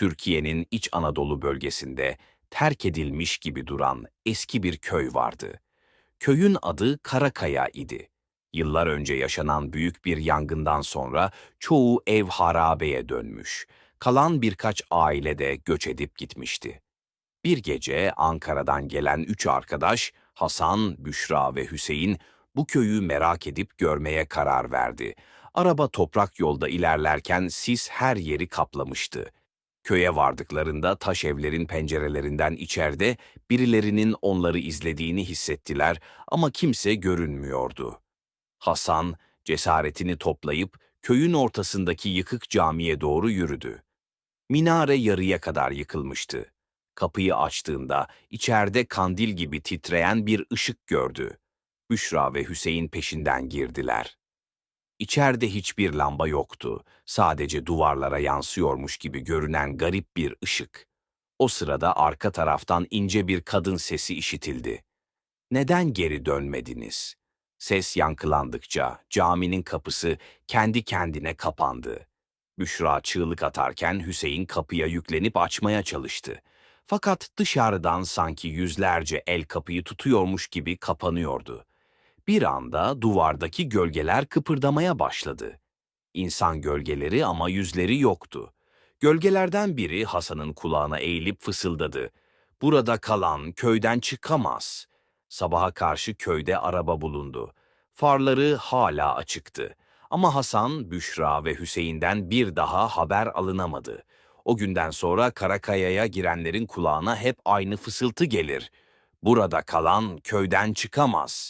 Türkiye'nin İç Anadolu bölgesinde terk edilmiş gibi duran eski bir köy vardı. Köyün adı Karakaya idi. Yıllar önce yaşanan büyük bir yangından sonra çoğu ev harabeye dönmüş. Kalan birkaç aile de göç edip gitmişti. Bir gece Ankara'dan gelen üç arkadaş Hasan, Büşra ve Hüseyin bu köyü merak edip görmeye karar verdi. Araba toprak yolda ilerlerken sis her yeri kaplamıştı. Köye vardıklarında taş evlerin pencerelerinden içeride birilerinin onları izlediğini hissettiler ama kimse görünmüyordu. Hasan cesaretini toplayıp köyün ortasındaki yıkık camiye doğru yürüdü. Minare yarıya kadar yıkılmıştı. Kapıyı açtığında içeride kandil gibi titreyen bir ışık gördü. Büşra ve Hüseyin peşinden girdiler. İçeride hiçbir lamba yoktu. Sadece duvarlara yansıyormuş gibi görünen garip bir ışık. O sırada arka taraftan ince bir kadın sesi işitildi. Neden geri dönmediniz? Ses yankılandıkça caminin kapısı kendi kendine kapandı. Büşra çığlık atarken Hüseyin kapıya yüklenip açmaya çalıştı. Fakat dışarıdan sanki yüzlerce el kapıyı tutuyormuş gibi kapanıyordu. Bir anda duvardaki gölgeler kıpırdamaya başladı. İnsan gölgeleri ama yüzleri yoktu. Gölgelerden biri Hasan'ın kulağına eğilip fısıldadı. Burada kalan köyden çıkamaz. Sabaha karşı köyde araba bulundu. Farları hala açıktı. Ama Hasan, Büşra ve Hüseyin'den bir daha haber alınamadı. O günden sonra Karakaya'ya girenlerin kulağına hep aynı fısıltı gelir. Burada kalan köyden çıkamaz.